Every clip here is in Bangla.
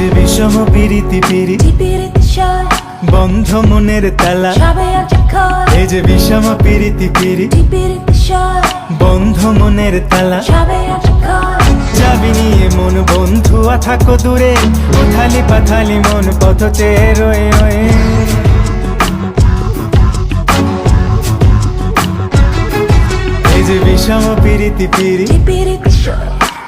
যে বিষম পিরিতি পিরি টিপিরিত সয় বন্ধ মনের তালা। এই যে বিষম পিরিতি পিরি টিপিরিত সয় বন্ধ মনের তালা। চাবি নিয়ে মন বন্ধু থাকো দূরে। উথালি পাথালি মন পথ চেয়ে রয়ে রয়ে। এই যে বিষম পিরিতি পিরি টিপিরিত সয়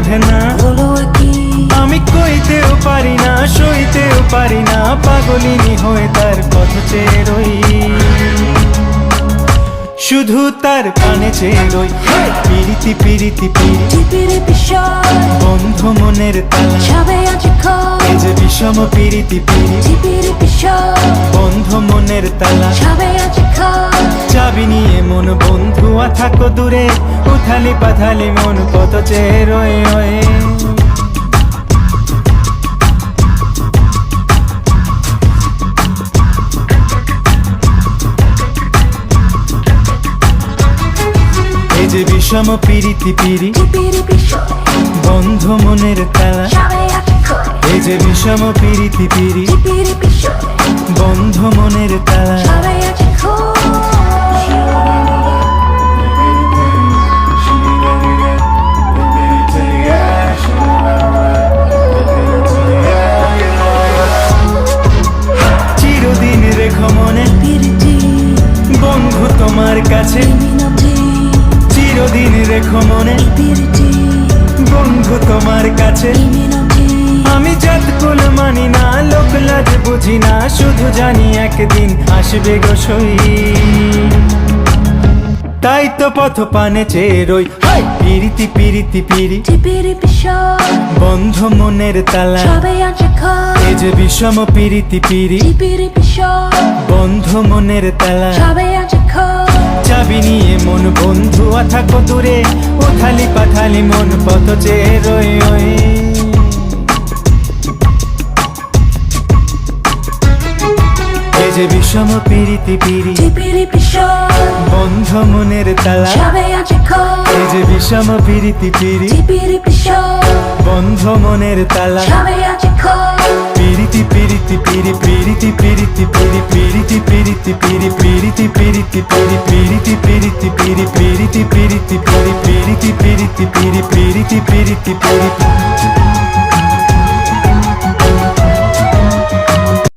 নেভে না। আমি কইতেও পারি না সইতেও পারি না পাগলিনী হয়ে তার পথ চেয়ে রই। শুধু তার কানে চেয়ে রই। পিরিতি পিরিতি পিরি টিপিরিত বন্ধ মনের তালা। এই যে বিষম পিরিতি পিরি টিপিরিত বন্ধ মনের তালা। চাবি নিয়ে মন বন্ধু থাকো দূরে। উথালি পাথালি মন কত চেয়ে রয়ে। রয়ে যে বিষম পিরিতি পিরি বন্ধ মনের তালা এই যে বিষম পিরিতি পিরি বন্ধ মনের তালা রেখো মনে। বন্ধু তোমার কাছে। আমি জাত কুল মানি না, লোক লাজ বুঝি না, শুধু জানি একদিন আসবে গো তাই তো পথ পানে চেয়ে রই! পিরিতি পিরিতি, পিরি। বন্ধ মনের তালা। এই যে বিষম পিরিতি, পিরি। বন্ধ মনের তালা। যাবি নিয়ে মন বন্ধু থাকো দূরে ওথালি পাথালি মন পথ চেয়ে রয়ে যে বিষম পিরিতি পিরি বন্ধ মনের তালা। এই যে বিষম পিরিতি পিরি বন্ধ মনের তালা। piriti piriti piri piriti piriti piri piriti piriti piri piriti piriti piri piriti piriti piri piriti piriti piri piriti piriti piri piriti piriti piri